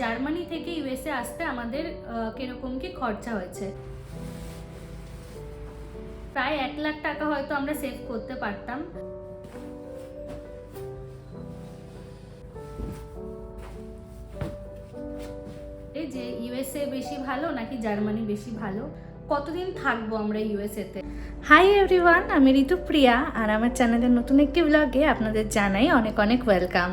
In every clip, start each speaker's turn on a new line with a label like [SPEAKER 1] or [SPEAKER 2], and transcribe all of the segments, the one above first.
[SPEAKER 1] Germany থেকে USA আসতে আমাদের কীরকম কি খরচা হয়েছে? প্রায় এক লাখ টাকা হয়তো আমরা সেভ করতে পারতাম। এই যে ইউএসএ বেশি ভালো নাকি জার্মানি বেশি ভালো? কতদিন থাকব আমরা ইউএসএতে?
[SPEAKER 2] হাই এভরিওয়ান আমি ঋতুপ্রিয়া আর আমার চ্যানেলের নতুন একটি ব্লগে আপনাদের জানাই অনেক অনেক ওয়েলকাম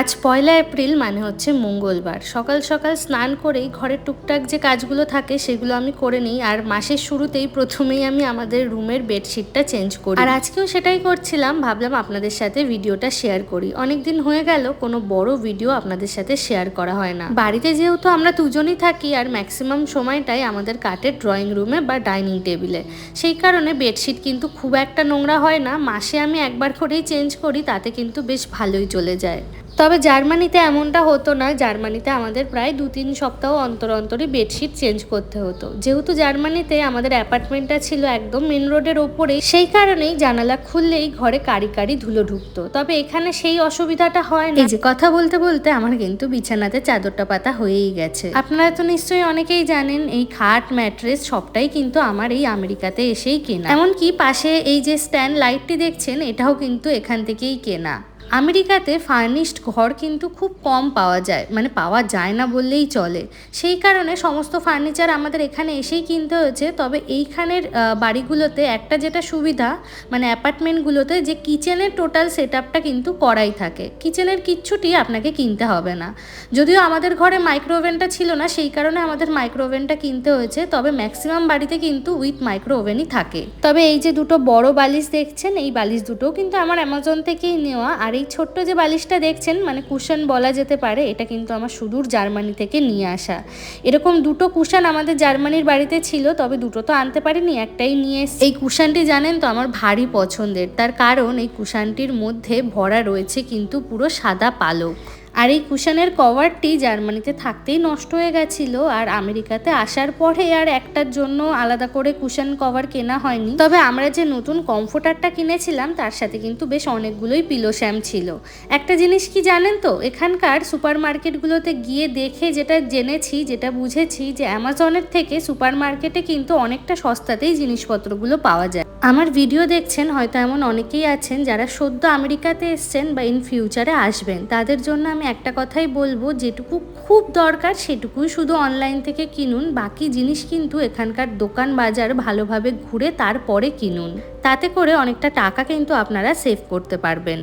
[SPEAKER 2] আজ পয়লা এপ্রিল মানে হচ্ছে মঙ্গলবার। সকাল সকাল স্নান করেই ঘরের টুকটাক যে কাজগুলো থাকে সেগুলো আমি করে নিই আর মাসের শুরুতেই প্রথমেই আমি আমাদের রুমের বেডশিটটা চেঞ্জ করি। আর আজকেও সেটাই করছিলাম, ভাবলাম আপনাদের সাথে ভিডিওটা শেয়ার করি। অনেক দিন হয়ে গেল, কোনো বড় ভিডিও আপনাদের সাথে শেয়ার করা হয় না। বাড়িতে যেহেতু আমরা দুজনই থাকি আর ম্যাক্সিমাম সময়টাই আমাদের কাটে ড্রয়িং রুমে বা ডাইনিং টেবিলে। সেই কারণে বেডশিট কিন্তু খুব একটা নোংরা হয় না, মাসে আমি একবার করেই চেঞ্জ করি, তাতে কিন্তু বেশ ভালোই চলে যায়। তবে জার্মানিতে এমনটা হতো না, জার্মানিতে আমাদের প্রায় দু তিন সপ্তাহ অন্তর অন্তরই বেডশিট চেঞ্জ করতে হতো। যেহেতু জার্মানিতে আমাদের অ্যাপার্টমেন্টটা ছিল একদম মেন রোডের ওপরে সেই কারণেই জানালা খুললেই ঘরে কারি কারি ধুলো ঢুকতো। তবে এখানে সেই অসুবিধাটা হয় না। যে কথা বলতে বলতে আমার কিন্তু বিছানাতে চাদরটা পাতা হয়েই গেছে। আপনারা তো নিশ্চয়ই অনেকেই জানেন, এই খাট, ম্যাট্রেস সবটাই কিন্তু আমার এই আমেরিকাতে এসেই কেনা। এমনকি পাশে এই যে স্ট্যান্ড লাইটটি দেখছেন, এটাও কিন্তু এখান থেকেই কেনা। আমেরিকাতে ফার্নিশড ঘর কিন্তু খুব কম পাওয়া যায় মানে পাওয়া যায় না বললেই চলে। সেই কারণে সমস্ত ফার্নিচার আমাদের এখানে এসেই কিনতে হয়েছে। তবে এইখানের বাড়িগুলোতে একটা যেটা সুবিধা মানে অ্যাপার্টমেন্টগুলোতে যে কিচেনের টোটাল সেট কিন্তু করাই থাকে। কিচেনের কিচ্ছুটি আপনাকে কিনতে হবে না। যদিও আমাদের ঘরে মাইক্রোওভেনটা ছিল না, সেই কারণে আমাদের মাইক্রোওভেনটা কিনতে হয়েছে। তবে ম্যাক্সিমাম বাড়িতে কিন্তু উইথ মাইক্রো ওভেনই থাকে। তবে এই যে দুটো বড় বালিশ দেখছেন, এই বালিশ দুটোও কিন্তু আমার অ্যামাজন থেকেই নেওয়া। আর এই ছোট্ট যে বালিশটা দেখছেন মানে কুশন বলা যেতে পারে, এটা কিন্তু আমার সুদূর জার্মানি থেকে নিয়ে আসা। এরকম দুটো কুশন আমাদের জার্মানির বাড়িতে ছিল, তবে দুটো তো আনতে পারিনি, একটাই নিয়ে। এই কুশানটি জানেন তো, আমার ভারী পছন্দের। তার কারণ, এই কুশানটির মধ্যে ভরা রয়েছে কিন্তু পুরো সাদা পালক। আর এই কুশনের কভারটি জার্মানিতে থাকতেই নষ্ট হয়ে গেছিল আর আমেরিকাতে আসার পরে আর একটার জন্য আলাদা করে কুশন কভার কেনা হয়নি। তবে আমরা যে নতুন কমফোর্টারটা কিনেছিলাম, তার সাথে কিন্তু বেশ অনেকগুলোই পিলো শ্যাম ছিল। একটা জিনিস কি জানেন তো? এখানকার সুপার মার্কেটগুলোতে গিয়ে দেখে যেটা জেনেছি, যেটা বুঝেছি যে অ্যামাজনের থেকে সুপার মার্কেটে কিন্তু অনেকটা সস্তাতেই জিনিসপত্রগুলো পাওয়া যায়। আমার ভিডিও দেখছেন হয়তো এমন অনেকেই আছেন যারা সদ্য আমেরিকাতে এসছেন বা ইন ফিউচারে আসবেন। তাদের জন্য আমি একটা কথাই বলব, যেটুকু খুব দরকার সেটুকুই শুধু অনলাইন থেকে কিনুন। বাকি জিনিস কিন্তু এখানকার দোকান বাজার ভালোভাবে ঘুরে তারপরে কিনুন। তাতে করে অনেকটা টাকা কিন্তু আপনারা সেভ করতে পারবেন।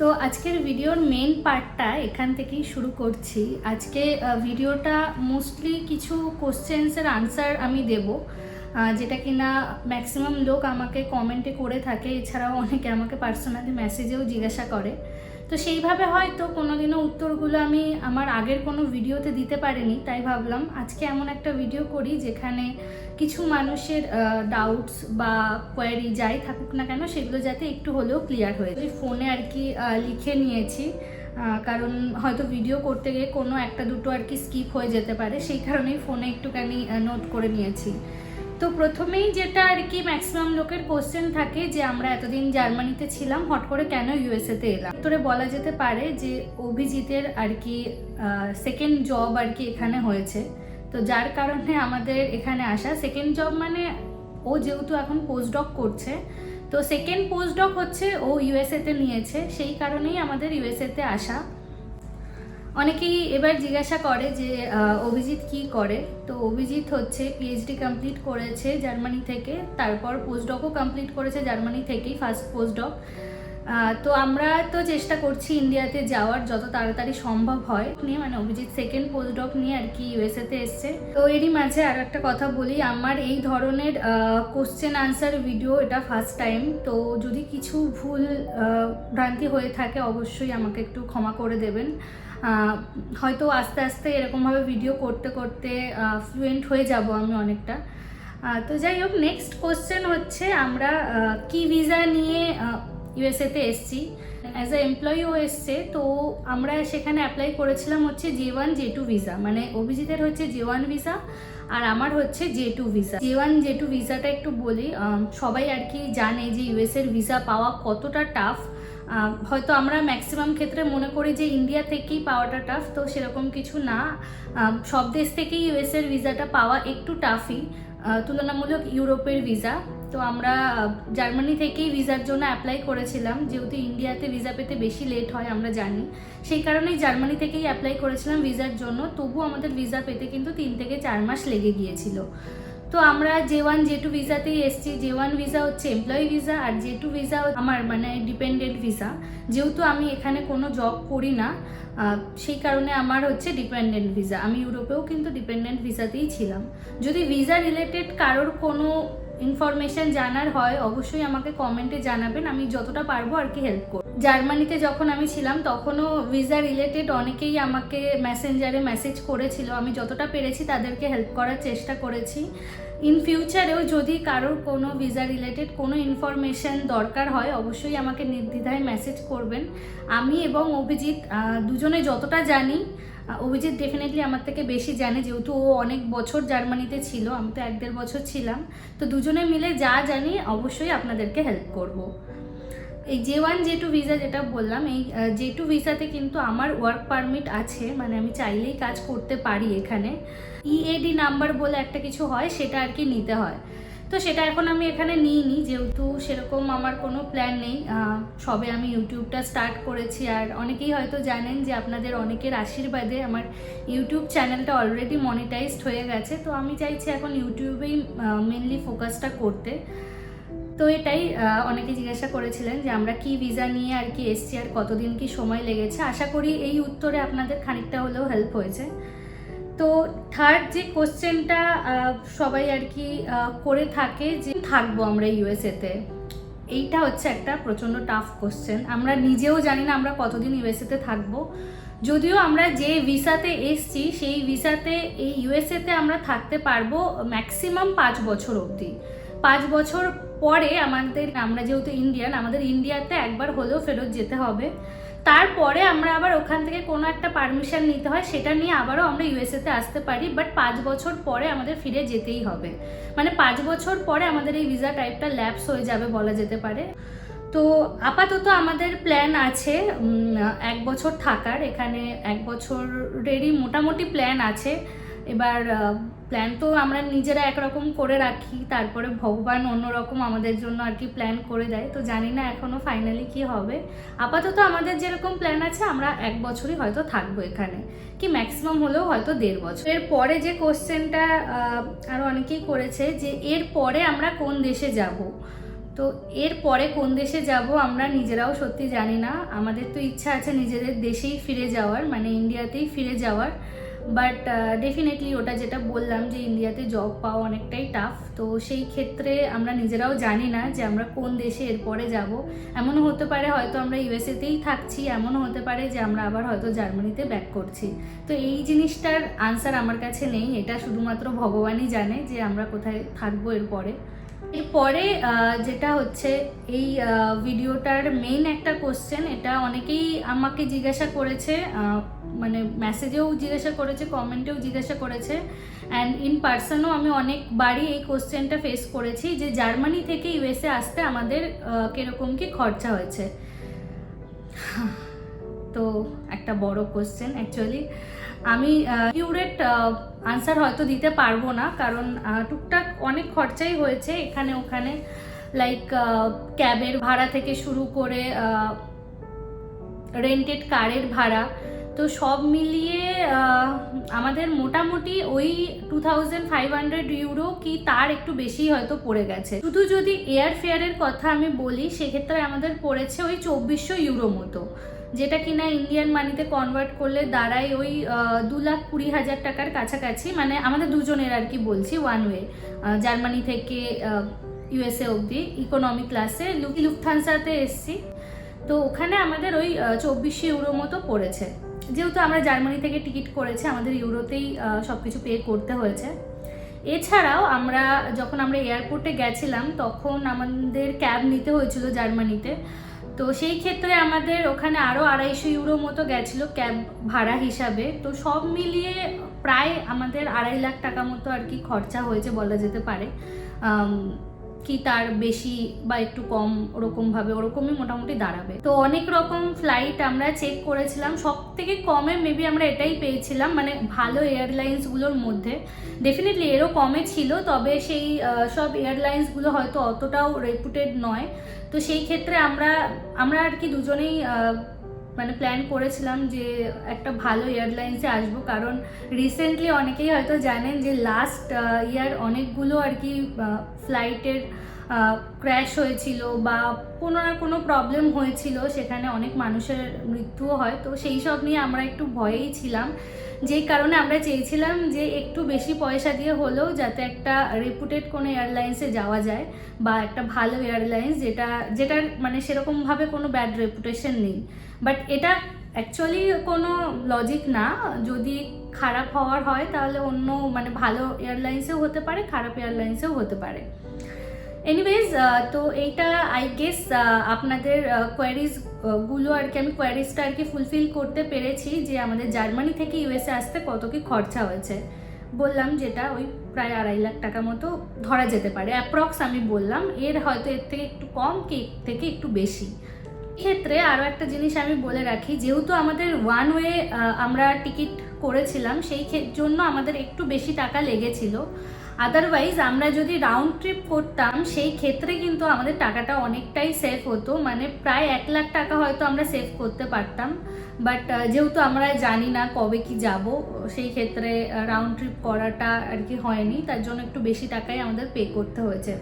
[SPEAKER 1] তো আজকের ভিডিওর মেন পার্টটা এখান থেকেই শুরু করছি। আজকে ভিডিওটা মোস্টলি কিছু কোশ্চেন্সের আনসার আমি দেব। যেটা কিনা ম্যাক্সিমাম লোক আমাকে কমেন্টে করে থাকে। এছাড়াও অনেকে আমাকে পার্সোনালি মেসেজেও জিজ্ঞাসা করে। তো সেইভাবে হয়তো কোনোদিনও উত্তরগুলো আমি আমার আগের কোনো ভিডিওতে দিতে পারিনি, তাই ভাবলাম আজকে এমন একটা ভিডিও করি যেখানে কিছু মানুষের ডাউটস বা কোয়ারি যাই থাকুক না কেন সেগুলো যাতে একটু হলেও ক্লিয়ার হয়ে যায়। ফোনে আর কি লিখে নিয়েছি কারণ হয়তো ভিডিও করতে গিয়ে কোনো একটা দুটো আর কি স্কিপ হয়ে যেতে পারে, সেই কারণেই ফোনে একটুখানি নোট করে নিয়েছি। তো প্রথমেই যেটা আর কি ম্যাক্সিমাম লোকের কোশ্চেন থাকে যে আমরা এতদিন জার্মানিতে ছিলাম, হট করে কেন ইউএসএতে এলাম? উত্তরে বলা যেতে পারে যে অভিজিতের আর কি সেকেন্ড জব আর কি এখানে হয়েছে। তো যার কারণে আমাদের এখানে আসা। সেকেন্ড জব মানে ও যেহেতু এখন পোস্টডক করছে, তো সেকেন্ড পোস্টডক হচ্ছে ও ইউএসএতে নিয়েছে। সেই কারণেই আমাদের ইউএসএতে আসা। অনেকেই এবার জিজ্ঞাসা করে যে অভিজিৎ কি করে? তো অভিজিৎ হচ্ছে পিএইচডি কমপ্লিট করেছে জার্মানি থেকে, তারপর পোস্টডকও কমপ্লিট করেছে জার্মানি থেকেই ফার্স্ট পোস্টডক তো আমরা তো চেষ্টা করছি ইন্ডিয়াতে যাওয়ার, যত তাড়াতাড়ি সম্ভব হয়। নিয়ে মানে অভিজিৎ সেকেন্ড পোস্টডক নিয়ে আর কি ইউএসএতে এসছে। তো এরই মাঝে আর একটা কথা বলি, আমার এই ধরনের কোশ্চেন আনসার ভিডিও এটা ফার্স্ট টাইম তো যদি কিছু ভুল ভ্রান্তি হয়ে থাকে অবশ্যই আমাকে একটু ক্ষমা করে দেবেন। হয়তো আস্তে আস্তে এরকমভাবে ভিডিও করতে করতে ফ্লুয়েন্ট হয়ে যাব আমি অনেকটা। তো যাই হোক নেক্সট কোশ্চেন হচ্ছে আমরা কি ভিসা নিয়ে ইউএসএতে এসছি? অ্যাজ এ এমপ্লয়িও এসছে, তো আমরা সেখানে অ্যাপ্লাই করেছিলাম হচ্ছে J one J two visa মানে অভিজিতের হচ্ছে জে ওয়ান ভিসা আর আমার হচ্ছে J two visa J one J two ভিসাটা একটু বলি সবাই আর কি জানে যে ইউএস এর ভিসা পাওয়া কতটা টাফ হয়তো আমরা ম্যাক্সিমাম ক্ষেত্রে মনে করি যে ইন্ডিয়া থেকেই পাওয়াটা টাফ তো সেরকম কিছু না। সব দেশ থেকেই ইউএসের ভিসাটা পাওয়া একটু টাফই তুলনামূলক ইউরোপের ভিসা তো আমরা জার্মানি থেকেই ভিসার জন্য অ্যাপ্লাই করেছিলাম, যেহেতু ইন্ডিয়াতে ভিসা পেতে বেশি লেট হয়, আমরা জানি। সেই কারণেই জার্মানি থেকেই অ্যাপ্লাই করেছিলাম ভিসার জন্য তবু আমাদের ভিসা পেতে কিন্তু তিন থেকে চার মাস লেগে গিয়েছিল। তো আমরা জে ওয়ান জে টু ভিসাতেই এসেছি। জে ওয়ান ভিসা হচ্ছে এমপ্লয়ি ভিসা আর জে টু ভিসা আমার মানে ডিপেন্ডেন্ট ভিসা। যেহেতু আমি এখানে কোনো জব করি না সেই কারণে আমার হচ্ছে ডিপেন্ডেন্ট ভিসা। আমি ইউরোপেও কিন্তু ডিপেন্ডেন্ট ভিসাতেই ছিলাম। যদি ভিসা রিলেটেড কারোর কোনো ইনফরমেশন জানার হয়, অবশ্যই আমাকে কমেন্টে জানাবেন। আমি যতটা পারব আর কি হেল্প করব। জার্মানিতে যখন আমি ছিলাম, তখনও ভিসা রিলেটেড অনেকেই আমাকে মেসেঞ্জারে মেসেজ করেছিল। আমি যতটা পেরেছি তাদেরকে হেল্প করার চেষ্টা করেছি। ইন ফিউচারেও যদি কারোর কোনো ভিসা রিলেটেড কোনো ইনফরমেশন দরকার হয়, অবশ্যই আমাকে নির্দ্বিধায় মেসেজ করবেন। আমি এবং অভিজিৎ দুজনে যতটা জানি অভিজিৎ ডেফিনেটলি আমার থেকে বেশি জানে, যেহেতু ও অনেক বছর জার্মানিতে ছিল, আমি তো এক দেড় বছর ছিলাম। তো দুজনে মিলে যা জানি, অবশ্যই আপনাদেরকে হেল্প করব। এই J one J two visa যেটা বললাম, এই জে টু ভিসাতে কিন্তু আমার ওয়ার্ক পারমিট আছে মানে আমি চাইলেই কাজ করতে পারি এখানে। ইএডি নাম্বার বলে একটা কিছু হয়, সেটা আর কি নিতে হয়। তো সেটা এখন আমি এখানে নিইনি, যেহেতু সেরকম আমার কোনো প্ল্যান নেই সবে আমি ইউটিউবটা স্টার্ট করেছি। আর অনেকেই হয়তো জানেন যে আপনাদের অনেকের আশীর্বাদে আমার ইউটিউব চ্যানেলটা অলরেডি মনিটাইজড হয়ে গেছে। তো আমি চাইছি এখন ইউটিউবেই মেনলি ফোকাসটা করতে। তো এটাই অনেকে জিজ্ঞাসা করেছিলেন যে আমরা কি ভিসা নিয়ে আর কি এসছি আর কতদিন কি সময় লেগেছে। আশা করি এই উত্তরে আপনাদের খানিকটা হলেও হেল্প হয়েছে। তো থার্ড যে কোশ্চেনটা সবাই আর কি করে থাকে যে থাকব আমরা ইউএসএতে এইটা হচ্ছে একটা প্রচণ্ড টাফ কোশ্চেন আমরা নিজেও জানি না আমরা কতদিন ইউএসএতে থাকব। যদিও আমরা যে ভিসাতে এসছি, সেই ভিসাতে এই ইউএসএতে আমরা থাকতে পারব ম্যাক্সিমাম পাঁচ বছর অবধি। পাঁচ বছর পরে আমাদের, আমরা যেহেতু ইন্ডিয়ান আমাদের ইন্ডিয়াতে একবার হলেও ফেরত যেতে হবে। তারপরে আমরা আবার ওখান থেকে কোনো একটা পারমিশন নিতে হয়, সেটা নিয়ে আবারও আমরা ইউএসএতে আসতে পারি বাট পাঁচ বছর পরে আমাদের ফিরে যেতেই হবে। মানে পাঁচ বছর পরে আমাদের এই ভিসা টাইপটা ল্যাপস হয়ে যাবে বলা যেতে পারে। তো আপাতত আমাদের প্ল্যান আছে এক বছর থাকার, এখানে এক বছরেরই মোটামুটি প্ল্যান আছে। এবার প্ল্যান তো আমরা নিজেরা একরকম করে রাখি, তারপরে ভগবান অন্যরকম আমাদের জন্য আর কি প্ল্যান করে দেয়, তো জানি না এখনও ফাইনালি কি হবে। আপাতত আমাদের যেরকম প্ল্যান আছে, আমরা এক বছরই হয়তো থাকব এখানে, কি ম্যাক্সিমাম হলেও হয়তো দেড় বছর। এর পরে যে কোশ্চেনটা আরও অনেকেই করেছে যে, এর পরে আমরা কোন দেশে যাব? তো এর পরে কোন দেশে যাব আমরা নিজেরাও সত্যি জানি না, আমাদের তো ইচ্ছা আছে নিজেদের দেশেই ফিরে যাওয়ার মানে ইন্ডিয়াতেই ফিরে যাওয়ার। বাট ডেফিনেটলি ওটা যেটা বললাম যে ইন্ডিয়াতে জব পাওয়া অনেকটাই টাফ তো সেই ক্ষেত্রে আমরা নিজেরাও জানি না যে আমরা কোন দেশে এরপরে যাব। এমনও হতে পারে হয়তো আমরা ইউএসএতেই থাকছি, এমনও হতে পারে যে আমরা আবার হয়তো জার্মানিতে ব্যাক করছি। তো এই জিনিসটার আনসার আমার কাছে নেই। এটা শুধুমাত্র ভগবানই জানে যে আমরা কোথায় থাকব এরপরে। এরপরে যেটা হচ্ছে এই ভিডিওটার মেইন একটা কোশ্চেন এটা অনেকেই আমাকে জিজ্ঞাসা করেছে মানে মেসেজেও জিজ্ঞাসা করেছে কমেন্টেও জিজ্ঞাসা করেছে অ্যান্ড ইন পার্সনও আমি অনেকবারই এই কোশ্চেনটা ফেস করেছি যে জার্মানি থেকে ইউএসএ আসতে আমাদের আহ, কী খরচা হয়েছে? তো একটা বড় কোশ্চেন অ্যাকচুয়ালি আমি কিউরেট আনসার হয়তো দিতে পারব না, কারণ টুকটাক অনেক খরচাই হয়েছে এখানে ওখানে। লাইক ক্যাবের ভাড়া থেকে শুরু করে রেন্টেড কারের ভাড়া। তো সব মিলিয়ে আমাদের মোটামুটি ওই two thousand five hundred euro কি তার একটু বেশি হয়তো পড়ে গেছে। শুধু যদি এয়ার ফেয়ারের কথা আমি বলি, সেক্ষেত্রে আমাদের পড়েছে ওই চব্বিশশো ইউরো মতো। যেটা কিনা ইন্ডিয়ান মানিতে কনভার্ট করলে দাঁড়ায় ওই দু লাখ কুড়ি হাজার টাকার কাছাকাছি। মানে আমাদের দুজনের আর কি বলছি ওয়ান ওয়ে জার্মানি থেকে ইউএসএ অবধি ইকোনমি ক্লাসে লুকি লুফথানসাতে এসছি। তো ওখানে আমাদের ওই চব্বিশশো ইউরো মতো পড়েছে। যেহেতু আমরা জার্মানি থেকে টিকিট করেছি, আমাদের ইউরোতেই সব কিছু পে করতে হয়েছে। এছাড়াও আমরা যখন আমরা এয়ারপোর্টে গেছিলাম, তখন আমাদের ক্যাব নিতে হয়েছিল জার্মানিতে। তো সেই ক্ষেত্রে আমাদের ওখানে আরও আড়াইশো ইউরো মতো গেছিল ক্যাব ভাড়া হিসাবে। তো সব মিলিয়ে প্রায় আমাদের আড়াই লাখ টাকা মতো আর কি খরচা হয়েছে বলা যেতে পারে। কি তার বেশি বা একটু কম ওরকমভাবে ওরকমই মোটামুটি দাঁড়াবে। তো অনেক রকম ফ্লাইট আমরা চেক করেছিলাম সব থেকে কমে মেবি আমরা এটাই পেয়েছিলাম মানে ভালো এয়ারলাইন্সগুলোর মধ্যে। ডেফিনেটলি এরও কমে ছিল, তবে সেই সব এয়ারলাইন্সগুলো হয়তো অতটাও রেপুটেড নয়। তো সেই ক্ষেত্রে আমরা আমরা আর কি দুজনেই মানে প্ল্যান করেছিলাম যে একটা ভালো এয়ারলাইন্সে আসব। কারণ রিসেন্টলি অনেকেই হয়তো জানেন যে লাস্ট ইয়ার অনেকগুলো আর কি ফ্লাইটের ক্র্যাশ হয়েছিল বা কোনো না কোনো প্রবলেম হয়েছিল। সেখানে অনেক মানুষের মৃত্যুও হয়। তো সেই সব নিয়ে আমরা একটু ভয়েই ছিলাম। যেই কারণে আমরা চেয়েছিলাম যে একটু বেশি পয়সা দিয়ে হলেও যাতে একটা রেপুটেড কোনো এয়ারলাইন্সে যাওয়া যায় বা একটা ভালো এয়ারলাইন্স যেটা, যেটার মানে সেরকমভাবে কোনো ব্যাড রেপুটেশন নেই। বাট এটা অ্যাকচুয়ালি কোনো লজিক না। যদি খারাপ হওয়ার হয় তাহলে অন্য মানে ভালো এয়ারলাইন্সেও হতে পারে, খারাপ এয়ারলাইন্সেও হতে পারে। এনিওয়েজ তো এইটা আই গেস আপনাদের কোয়ারিজগুলো আর কি আমি কোয়ারিজটা আর কি ফুলফিল করতে পেরেছি যে আমাদের জার্মানি থেকে ইউএসএ আসতে কত কি খরচা হয়েছে। বললাম যেটা ওই প্রায় আড়াই লাখ টাকা মতো ধরা যেতে পারে অ্যাপ্রক্স আমি বললাম। এর হয়তো এর থেকে একটু কম কি থেকে একটু বেশি। ক্ষেত্রে আরও একটা জিনিস আমি বলে রাখি, যেহেতু আমাদের ওয়ান ওয়ে আমরা টিকিট করেছিলাম, সেই জন্য আমাদের একটু বেশি টাকা লেগেছিল। আদারওয়াইজ আমরা যদি রাউন্ড ট্রিপ করতাম, সেই ক্ষেত্রে কিন্তু আমাদের টাকাটা অনেকটাই সেভ হতো। মানে প্রায় এক লাখ টাকা হয়তো আমরা সেভ করতে পারতাম। বাট যেহেতু আমরা জানি না কবে কি যাব, সেই ক্ষেত্রে রাউন্ড ট্রিপ করাটা আর কি হয়নি। তার জন্য একটু বেশি টাকাই আমাদের পে করতে হয়েছে।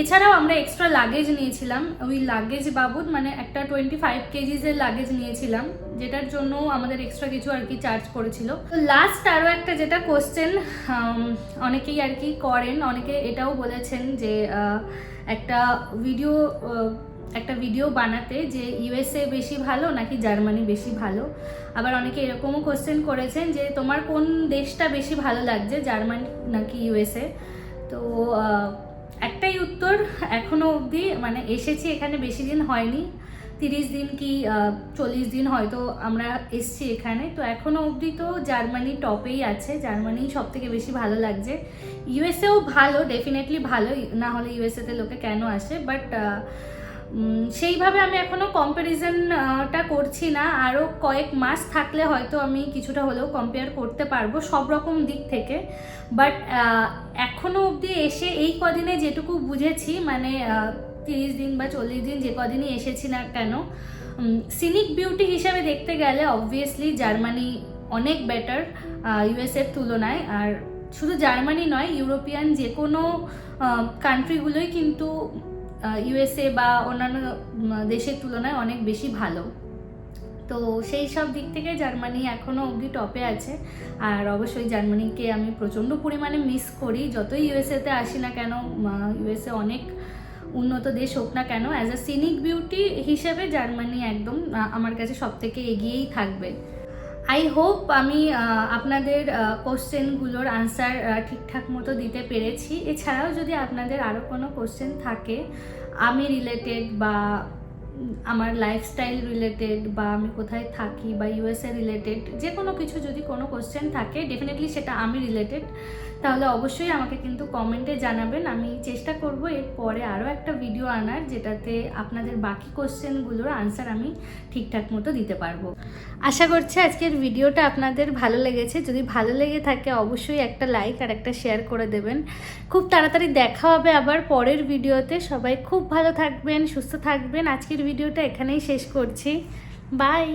[SPEAKER 1] এছাড়াও আমরা এক্সট্রা লাগেজ নিয়েছিলাম। ওই লাগেজ বাবদ মানে একটা টোয়েন্টি ফাইভ কেজিজের লাগেজ নিয়েছিলাম, যেটার জন্য আমাদের এক্সট্রা কিছু আর কি চার্জ করেছিল তো লাস্ট আরও একটা যেটা কোশ্চেন অনেকেই আর কি করেন, অনেকে এটাও বলেছেন যে একটা ভিডিও একটা ভিডিও বানাতে যে ইউএসএ বেশি ভালো নাকি জার্মানি বেশি ভালো। আবার অনেকে এরকমও কোশ্চেন করেছেন যে, তোমার কোন দেশটা বেশি ভালো লাগছে জার্মানি নাকি ইউএসএ তো একটাই উত্তর, এখনও অবধি মানে এসেছি এখানে বেশি দিন হয়নি। তিরিশ দিন কি চল্লিশ দিন হয়তো আমরা এসছি এখানে। তো এখনও অবধি তো জার্মানি টপেই আছে। জার্মানি সব থেকে বেশি ভালো লাগছে। ইউএসএও ভালো, ডেফিনেটলি ভালো না হলে ইউএসএতে লোকে কেন আসে? বাট সেইভাবে আমি এখনও কম্প্যারিজনটা করছি না। আরও কয়েক মাস থাকলে হয়তো আমি কিছুটা হলেও কম্পেয়ার করতে পারব সব রকম দিক থেকে। বাট এখনও অবধি এসে এই কদিনে যেটুকু বুঝেছি মানে তিরিশ দিন বা চল্লিশ দিন যে কদিনই এসেছি না কেন সিনিক বিউটি হিসাবে দেখতে গেলে অবভিয়াসলি জার্মানি অনেক বেটার ইউএসএর তুলনায়। আর শুধু জার্মানি নয়, ইউরোপিয়ান যে কোনো কান্ট্রিগুলোই কিন্তু ইউএসএ বা অন্যান্য দেশের তুলনায় অনেক বেশি ভালো। তো সেই সব দিক থেকে জার্মানি এখনও অবধি টপে আছে। আর অবশ্যই জার্মানিকে আমি প্রচণ্ড পরিমাণে মিস করি। যতই ইউএসএতে আসি না কেন ইউএসএ অনেক উন্নত দেশ হোক না কেন অ্যাজ আ সিনিক বিউটি হিসেবে জার্মানি একদম আমার কাছে সব থেকে এগিয়েই থাকবে। আই হোপ আমি আপনাদের কোশ্চেনগুলোর আনসার ঠিকঠাক মতো দিতে পেরেছি। এছাড়াও যদি আপনাদের আরও কোনো কোশ্চেন থাকে, আমি রিলেটেড বা আমার লাইফস্টাইল রিলেটেড বা আমি কোথায় থাকি বা ইউএসএ রিলেটেড যে কোনো কিছু যদি কোনো কোশ্চেন থাকে ডেফিনেটলি সেটা আমি রিলেটেড তাহলে অবশ্যই আমাকে কিন্তু কমেন্টে জানাবেন। আমি চেষ্টা করব এর পরে আরও একটা ভিডিও আনার, যেটাতে আপনাদের বাকি কোশ্চেনগুলোর আনসার আমি ঠিকঠাক মতো দিতে পারব। আশা করছি আজকের ভিডিওটা আপনাদের ভালো লেগেছে। যদি ভালো লেগে থাকে, অবশ্যই একটা লাইক আর একটা শেয়ার করে দেবেন। খুব তাড়াতাড়ি দেখা হবে আবার পরের ভিডিওতে সবাই খুব ভালো থাকবেন, সুস্থ থাকবেন। আজকের ভিডিওটা এখানেই শেষ করছি। বাই